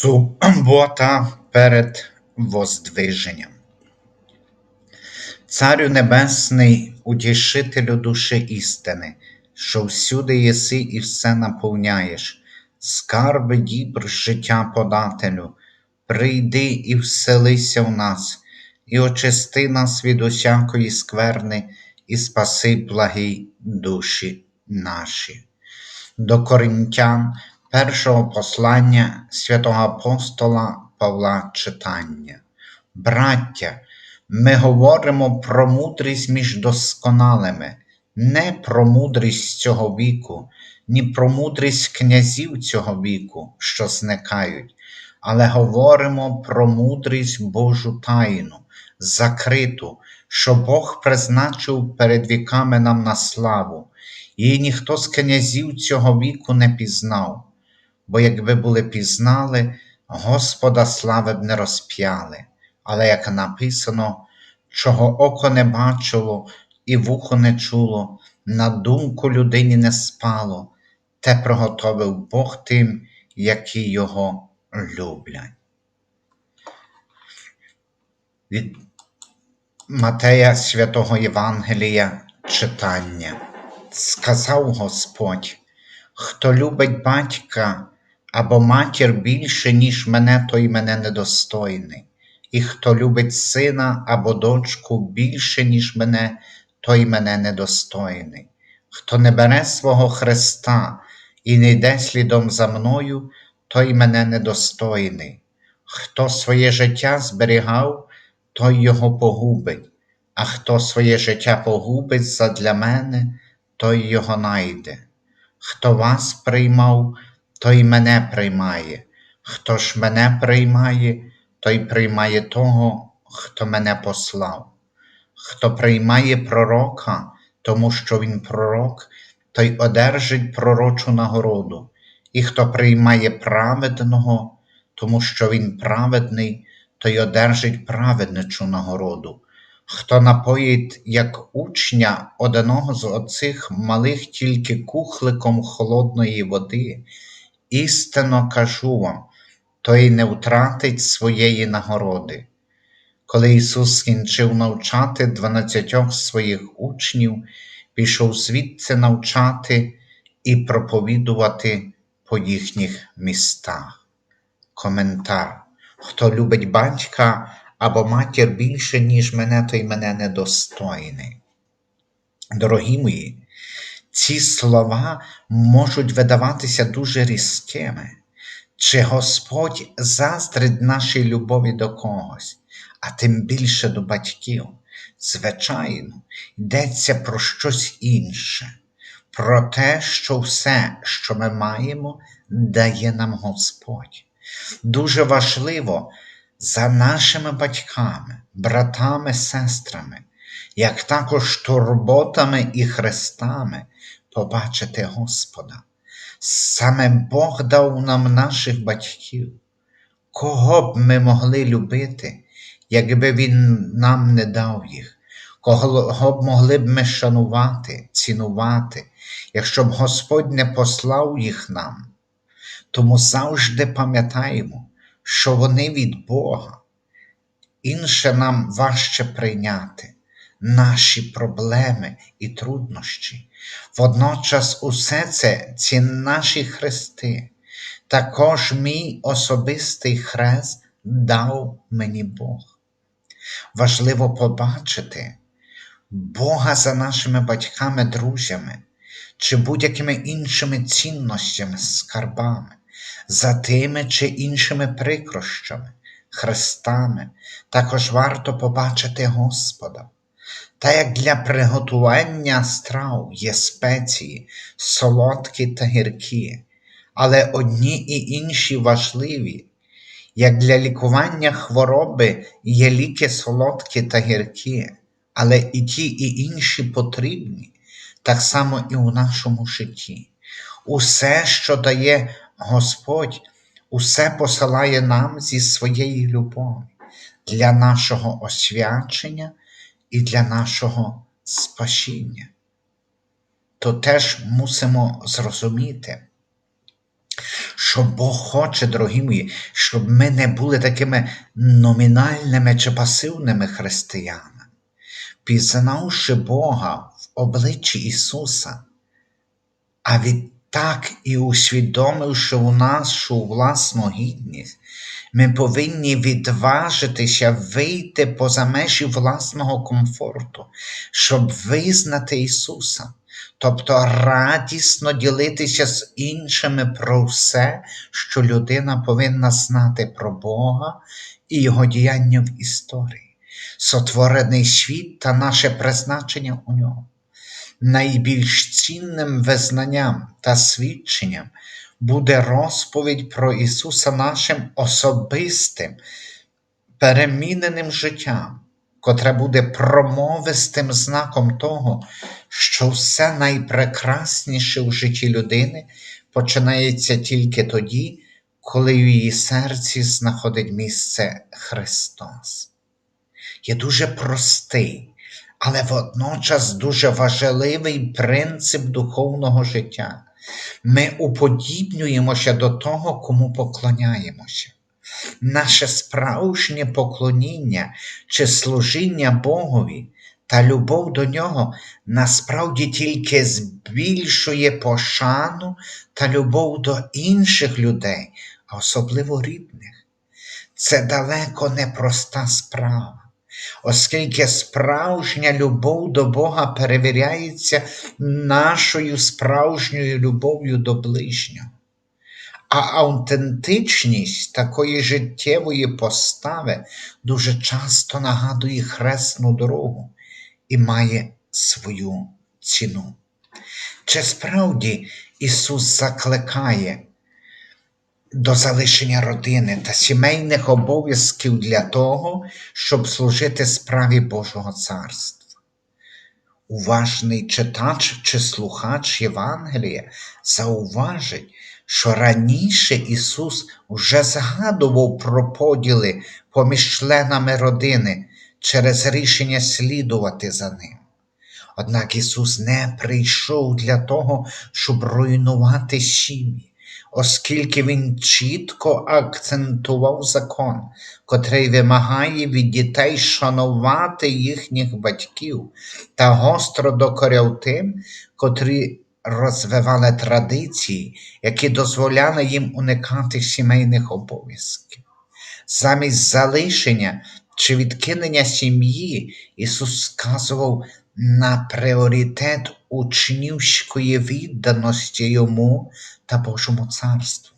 Субота перед Воздвиженням. Царю Небесний, утішителю душі істини, що всюди єси і все наповняєш, скарби дібр життя подателю, прийди і вселися в нас, і очисти нас від усякої скверни, і спаси благі душі наші. До Коринтян Першого послання святого апостола Павла читання. Браття, ми говоримо про мудрість між досконалими, не про мудрість цього віку, ні про мудрість князів цього віку, що зникають, але говоримо про мудрість Божу тайну, закриту, що Бог призначив перед віками нам на славу, її ніхто з князів цього віку не пізнав бо якби були пізнали, Господа слави б не розп'яли, але як написано, чого око не бачило і вухо не чуло, на думку людині не спало, те приготовив Бог тим, які його люблять. Від Матея Святого Євангелія читання. Сказав Господь, хто любить батька або матір більше, ніж мене, той мене недостойний, і хто любить сина або дочку більше, ніж мене, той мене недостойний. Хто не бере свого Христа і не йде слідом за мною, той мене недостойний. Хто своє життя зберігав, той його погубить, а хто своє життя погубить задля мене, той його найде. Хто вас приймав, той мене приймає. Хто ж мене приймає, той приймає того, хто мене послав. Хто приймає пророка, тому що він пророк, той одержить пророчу нагороду, і хто приймає праведного, тому що він праведний, той одержить праведничу нагороду. Хто напоїть, як учня одного з оцих малих тільки кухликом холодної води, істинно кажу вам, той не втратить своєї нагороди. Коли Ісус скінчив навчати дванадцятьох своїх учнів, пішов звідси навчати і проповідувати по їхніх містах. Коментар. Хто любить батька або матір більше, ніж мене, той мене недостойний. Дорогі мої, ці слова можуть видаватися дуже різкими, чи Господь заздрить нашій любові до когось, а тим більше до батьків. Звичайно, йдеться про щось інше, про те, що все, що ми маємо, дає нам Господь. Дуже важливо за нашими батьками, братами, сестрами, як також турботами і хрестами побачити Господа. Саме Бог дав нам наших батьків. Кого б ми могли любити, якби Він нам не дав їх, кого б могли б ми шанувати, цінувати, якщо б Господь не послав їх нам. Тому завжди пам'ятаємо, що вони від Бога. Інше нам важче прийняти наші проблеми і труднощі. Водночас усе це ці наші хрести, також мій особистий хрест дав мені Бог. Важливо побачити Бога за нашими батьками, друзями чи будь-якими іншими цінностями, скарбами, за тими чи іншими прикрощами, хрестами, також варто побачити Господа. Та як для приготування страв є спеції, солодкі та гіркі, але одні і інші важливі, як для лікування хвороби є ліки солодкі та гіркі, але і ті, і інші потрібні, так само і у нашому житті. Усе, що дає Господь, усе посилає нам зі своєї любові. Для нашого освячення і для нашого спасіння. То теж мусимо зрозуміти, Що Бог хоче, дорогі мої, щоб ми не були такими номінальними чи пасивними християнами. Пізнавши Бога в обличчі Ісуса, а відтак і усвідомивши у нашу власну гідність, ми повинні відважитися вийти поза межі власного комфорту, щоб визнати Ісуса, тобто радісно ділитися з іншими про все, що людина повинна знати про Бога і Його діяння в історії, сотворений світ та наше призначення у нього. Найбільш цінним визнанням та свідченням буде розповідь про Ісуса нашим особистим, переміненим життям, котре буде промовистим знаком того, що все найпрекрасніше в житті людини починається тільки тоді, коли в її серці знаходить місце Христос. Є дуже простий, але водночас дуже важливий принцип духовного життя. Ми уподібнюємося до того, кому поклоняємося. Наше справжнє поклоніння чи служіння Богові та любов до Нього насправді тільки збільшує пошану та любов до інших людей, а особливо рідних. Це далеко не проста справа оскільки справжня любов до Бога перевіряється нашою справжньою любов'ю до ближнього. А автентичність такої життєвої постави дуже часто нагадує хресну дорогу і має свою ціну. Чи справді Ісус закликає до залишення родини та сімейних обов'язків для того, щоб служити справі Божого Царства. Уважний читач чи слухач Євангелія зауважить, що раніше Ісус вже згадував про поділи поміж членами родини через рішення слідувати за ним. Однак Ісус не прийшов для того, щоб руйнувати сім'ї оскільки він чітко акцентував закон, котрий вимагає від дітей шанувати їхніх батьків та гостро докоряв тим, котрі розвивали традиції, які дозволяли їм уникати сімейних обов'язків. Замість залишення чи відкинення сім'ї Ісус сказував на пріоритет учнівської відданості йому та Божому царству.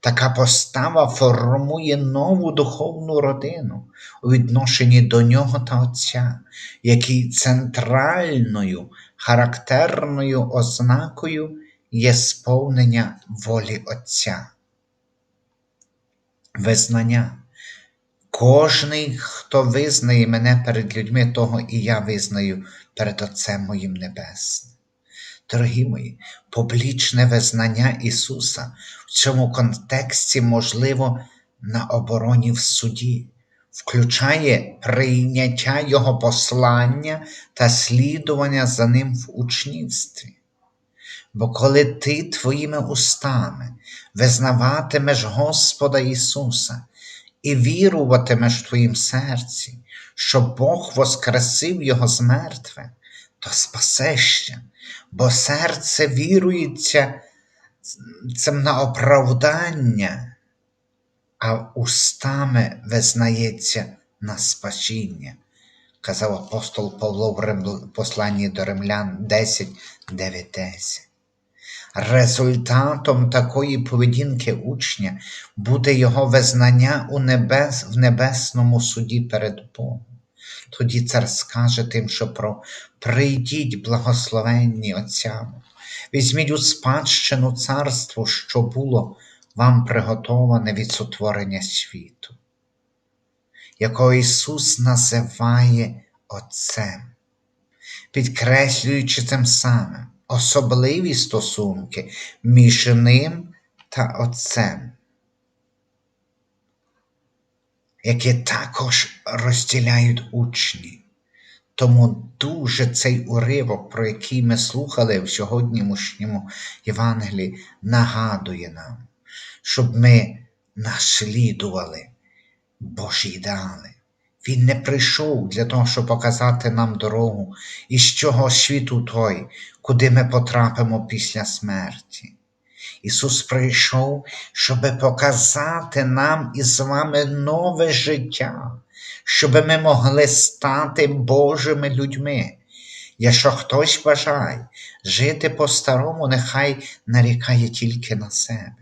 Така постава формує нову духовну родину у відношенні до нього та Отця, який центральною характерною ознакою є сповнення волі Отця. Визнання. Кожний, хто визнає мене перед людьми, того і я визнаю перед Отцем моїм Небесним. Дорогі мої, публічне визнання Ісуса в цьому контексті, можливо, на обороні в суді, включає прийняття Його послання та слідування за ним в учнівстві. Бо коли ти твоїми устами визнаватимеш Господа Ісуса і віруватимеш в твоїм серці, що Бог воскресив Його з мертвих, то спасешся, бо серце вірується цим на оправдання, а устами визнається на спасіння, казав апостол Павло в посланні до римлян 10, 9, 10. Результатом такої поведінки учня буде його визнання у небес, в небесному суді перед Богом. Тоді цар скаже тим, що про прийдіть, благословенні Отцями, візьміть у спадщину царство, що було вам приготоване від сотворення світу, якого Ісус називає Отцем, підкреслюючи тим самим особливі стосунки між ним та Отцем які також розділяють учні. Тому дуже цей уривок, про який ми слухали в сьогоднішньому Євангелії, нагадує нам, щоб ми наслідували Божі ідеали. Він не прийшов для того, щоб показати нам дорогу із чого світу той, куди ми потрапимо після смерті. Ісус прийшов, щоб показати нам із вами нове життя, щоб ми могли стати Божими людьми. Якщо хтось бажає жити по-старому, нехай нарікає тільки на себе.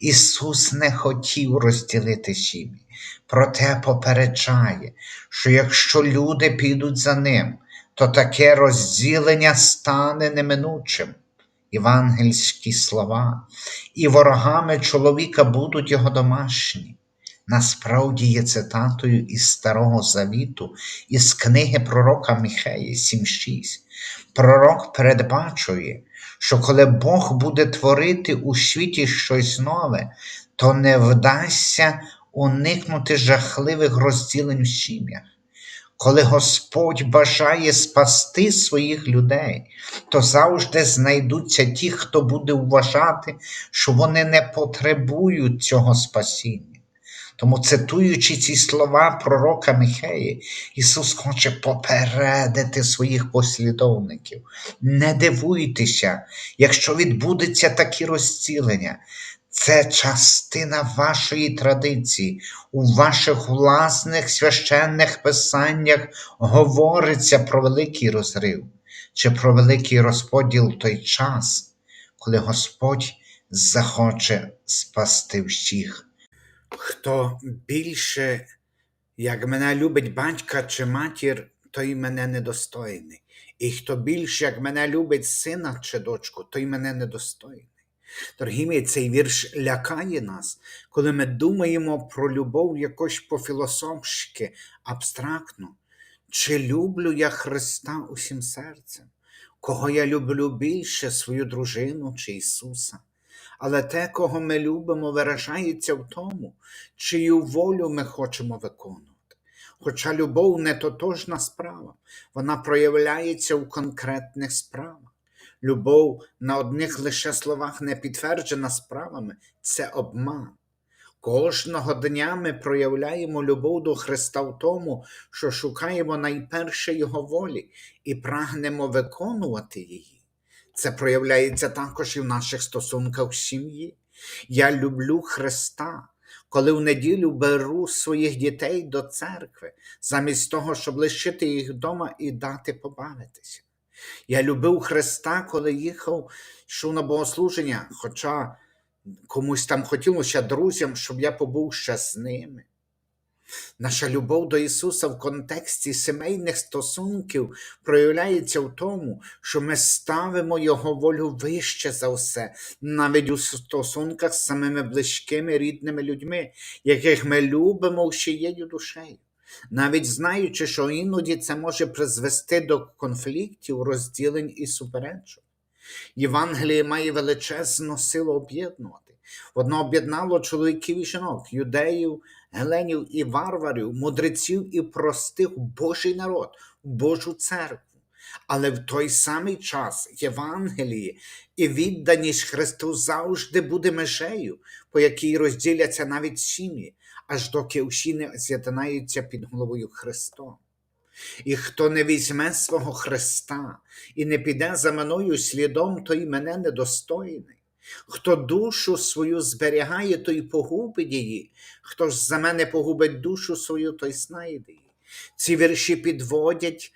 Ісус не хотів розділити сім'ї, проте попереджає, що якщо люди підуть за ним, то таке розділення стане неминучим. Євангельські слова, і ворогами чоловіка будуть його домашні. Насправді є цитатою із Старого Завіту, із книги пророка Міхеї 7.6. Пророк передбачує, що коли Бог буде творити у світі щось нове, то не вдасться уникнути жахливих розділень в сім'ях. Коли Господь бажає спасти своїх людей, то завжди знайдуться ті, хто буде вважати, що вони не потребують цього спасіння. Тому, цитуючи ці слова пророка Михеї, Ісус хоче попередити своїх послідовників. Не дивуйтеся, якщо відбудеться такі розцілення. Це частина вашої традиції. У ваших власних священних писаннях говориться про великий розрив чи про великий розподіл той час, коли Господь захоче спасти всіх. Хто більше, як мене любить батька чи матір, той мене недостойний. І хто більше, як мене любить сина чи дочку, той мене недостойний. Дорогі мої, цей вірш лякає нас, коли ми думаємо про любов якось по-філософськи, абстрактно. Чи люблю я Христа усім серцем? Кого я люблю більше, свою дружину чи Ісуса? Але те, кого ми любимо, виражається в тому, чию волю ми хочемо виконувати. Хоча любов не тотожна справа, вона проявляється у конкретних справах. Любов на одних лише словах не підтверджена справами це обман. Кожного дня ми проявляємо любов до Христа в тому, що шукаємо найперше Його волі і прагнемо виконувати її. Це проявляється також і в наших стосунках в сім'ї. Я люблю Христа, коли в неділю беру своїх дітей до церкви, замість того, щоб лишити їх вдома і дати побавитися. Я любив Христа, коли їхав, йшов на богослуження, хоча комусь там хотілося друзям, щоб я побув ще з ними. Наша любов до Ісуса в контексті сімейних стосунків проявляється в тому, що ми ставимо Його волю вище за все, навіть у стосунках з самими близькими рідними людьми, яких ми любимо всією душею. Навіть знаючи, що іноді це може призвести до конфліктів, розділень і суперечок. Євангеліє має величезну силу об'єднувати. Воно об'єднало чоловіків і жінок, юдеїв, геленів і варварів, мудреців і простих Божий народ, Божу церкву. Але в той самий час Євангеліє і відданість Христу завжди буде межею, по якій розділяться навіть сім'ї, аж доки усі не з'єднаються під головою Христом. І хто не візьме свого Христа і не піде за мною слідом, той мене недостойний. Хто душу свою зберігає, той погубить її, хто ж за мене погубить душу свою, той знайде її. Ці вірші підводять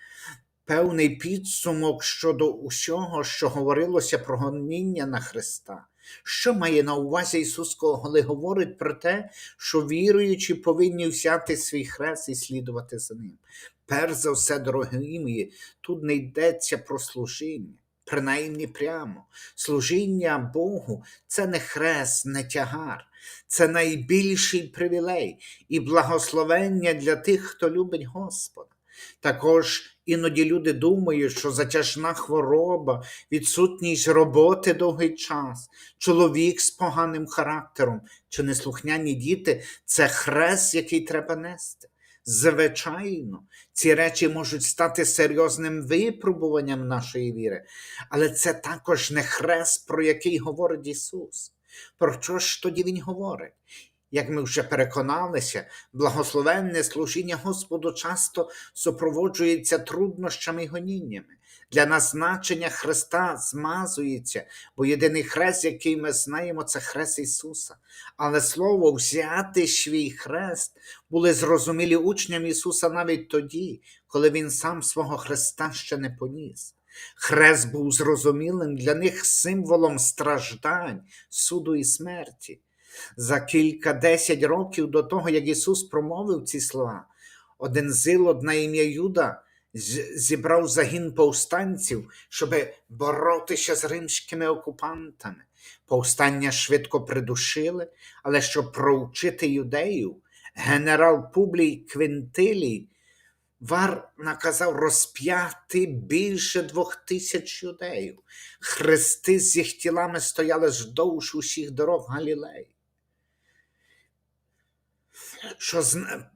певний підсумок щодо усього, що говорилося про гоніння на Христа. Що має на увазі Ісус, коли говорить про те, що віруючі повинні взяти свій хрест і слідувати за ним? Перш за все, дорогі мої, тут не йдеться про служіння, принаймні прямо. Служіння Богу це не хрест, не тягар, це найбільший привілей і благословення для тих, хто любить Господа. Також іноді люди думають, що затяжна хвороба, відсутність роботи довгий час, чоловік з поганим характером чи неслухняні діти це хрест, який треба нести. Звичайно, ці речі можуть стати серйозним випробуванням нашої віри, але це також не хрест, про який говорить Ісус. Про що ж тоді він говорить? Як ми вже переконалися, благословенне служіння Господу часто супроводжується труднощами й гоніннями. Для нас значення Христа змазується, бо єдиний хрест, який ми знаємо, це хрест Ісуса. Але слово взяти свій хрест були зрозумілі учням Ісуса навіть тоді, коли Він сам свого Христа ще не поніс. Хрест був зрозумілим для них символом страждань, суду і смерті. За кілька десять років до того, як Ісус промовив ці слова, один зилот на ім'я Юда зібрав загін повстанців, щоб боротися з римськими окупантами. Повстання швидко придушили, але щоб проучити юдеїв, генерал Публій Квинтилій Вар наказав розп'яти більше двох тисяч юдеїв. Хрести з їх тілами стояли вздовж усіх дорог Галілеї. Що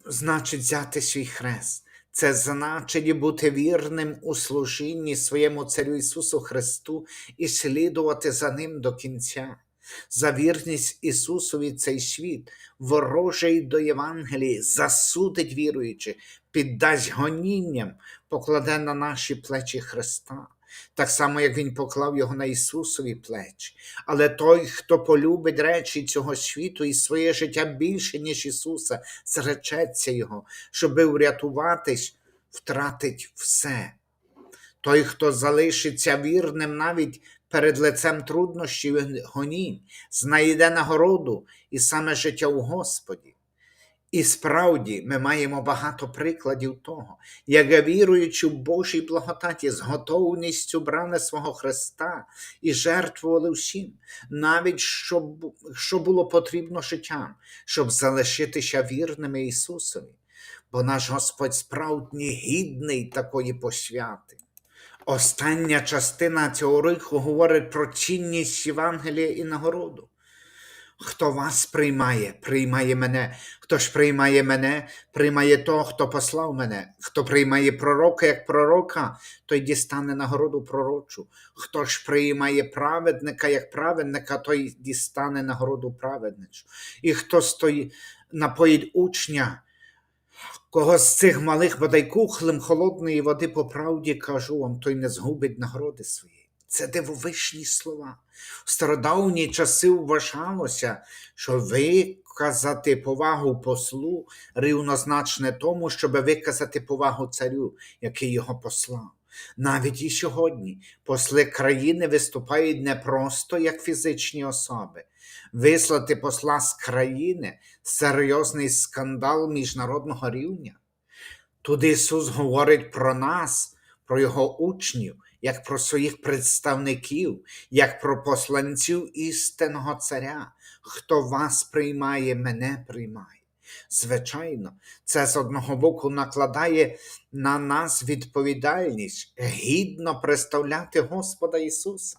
значить взяти свій хрест? Це значить бути вірним у служінні своєму Царю Ісусу Христу і слідувати за Ним до кінця. За вірність Ісусові цей світ, ворожий до Євангелії, засудить віруючи, піддасть гонінням, покладе на наші плечі Христа, так само, як Він поклав його на Ісусові плечі. Але той, хто полюбить речі цього світу і своє життя більше, ніж Ісуса, зречеться Його, щоби врятуватись, втратить все. Той, хто залишиться вірним навіть перед лицем труднощів і гонінь, знайде нагороду і саме життя у Господі. І справді ми маємо багато прикладів того, як віруючи в Божій благодаті, з готовністю брали свого Христа і жертвували всім, навіть що, що було потрібно життям, щоб залишитися вірними Ісусові. Бо наш Господь справді гідний такої посвяти. Остання частина цього риху говорить про цінність Євангелія і нагороду. Хто вас приймає, приймає мене. Хто ж приймає мене, приймає того, хто послав мене. Хто приймає пророка як пророка, той дістане нагороду пророчу. Хто ж приймає праведника як праведника, той дістане нагороду праведничу. І хто стоїть, напоїть учня, Кого з цих малих бодай кухлем холодної води по правді кажу вам, той не згубить нагороди своєї. Це дивовижні слова. В стародавні часи вважалося, що виказати повагу послу рівнозначне тому, щоб виказати повагу царю, який його послав. Навіть і сьогодні посли країни виступають не просто як фізичні особи. Вислати посла з країни серйозний скандал міжнародного рівня. Тут Ісус говорить про нас, про Його учнів, як про своїх представників, як про посланців істинного царя. Хто вас приймає, мене приймає. Звичайно, це з одного боку накладає на нас відповідальність гідно представляти Господа Ісуса.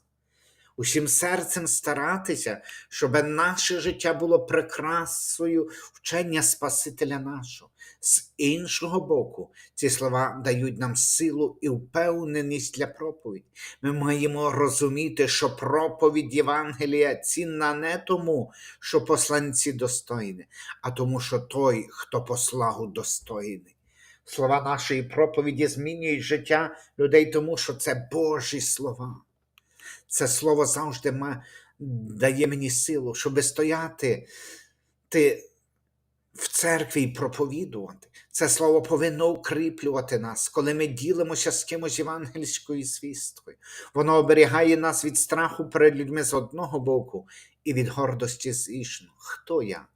Усім серцем старатися, щоб наше життя було прикрасою вчення Спасителя нашого. З іншого боку, ці слова дають нам силу і впевненість для проповіді. Ми маємо розуміти, що проповідь Євангелія цінна не тому, що посланці достойні, а тому, що той, хто послагу достойний. Слова нашої проповіді змінюють життя людей, тому що це Божі слова. Це слово завжди ма- дає мені силу, щоб стояти ти в церкві і проповідувати. Це слово повинно укріплювати нас, коли ми ділимося з кимось євангельською звісткою. Воно оберігає нас від страху перед людьми з одного боку і від гордості з іншого. Хто я?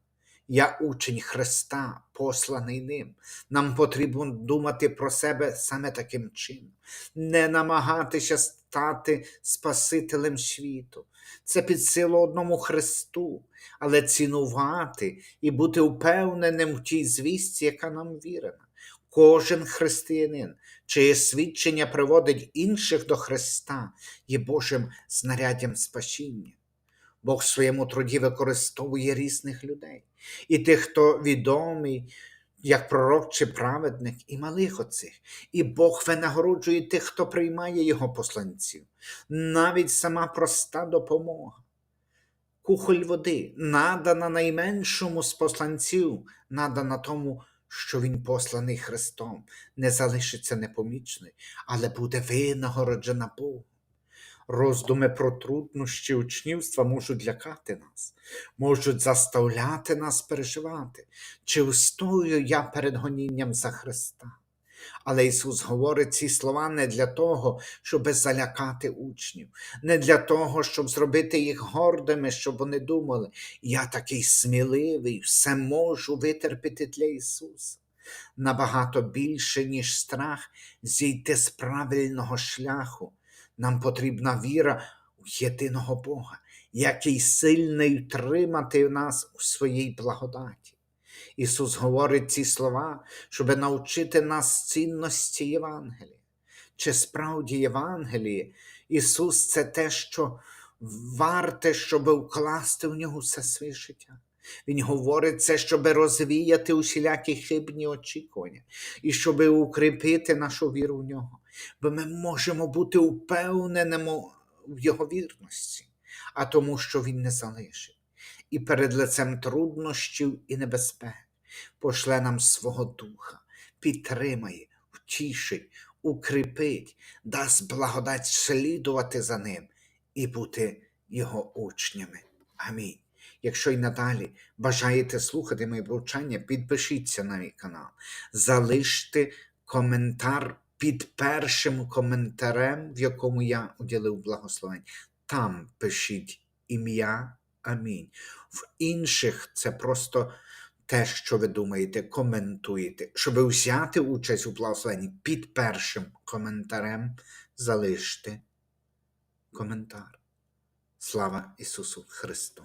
Я учень Христа, посланий ним. Нам потрібно думати про себе саме таким чином, не намагатися стати Спасителем світу. Це під силу одному Христу, але цінувати і бути впевненим в тій звістці, яка нам вірена. Кожен християнин, чиє свідчення приводить інших до Христа, є Божим знаряддям спасіння. Бог в своєму труді використовує різних людей, і тих, хто відомий, як пророк чи праведник, і малих оцих. І Бог винагороджує тих, хто приймає його посланців. Навіть сама проста допомога. кухоль води, надана найменшому з посланців, надана тому, що він посланий Христом, не залишиться непомічною, але буде винагороджена Богом. Роздуми про труднощі учнівства можуть лякати нас, можуть заставляти нас переживати, чи встою я перед гонінням за Христа. Але Ісус говорить ці слова не для того, щоб залякати учнів, не для того, щоб зробити їх гордими, щоб вони думали, я такий сміливий, все можу витерпіти для Ісуса. Набагато більше, ніж страх, зійти з правильного шляху. Нам потрібна віра у єдиного Бога, який сильний тримати нас у своїй благодаті. Ісус говорить ці слова, щоб навчити нас цінності Євангелія. Чи справді Євангеліє, Ісус це те, що варте, щоб вкласти в нього все своє життя. Він говорить це, щоб розвіяти усілякі хибні очікування і щоб укріпити нашу віру в нього. Бо ми можемо бути упевненими в Його вірності, а тому, що Він не залишить. І перед лицем труднощів і небезпек пошле нам свого духа, підтримає, втішить, укріпить, дасть благодать слідувати за ним і бути його учнями. Амінь. Якщо й надалі бажаєте слухати моє повчання, підпишіться на мій канал, залиште коментар під першим коментарем, в якому я уділив благословень. Там пишіть ім'я. Амінь. В інших це просто те, що ви думаєте, коментуєте. Щоб взяти участь у благословенні, під першим коментарем залиште коментар. Слава Ісусу Христу!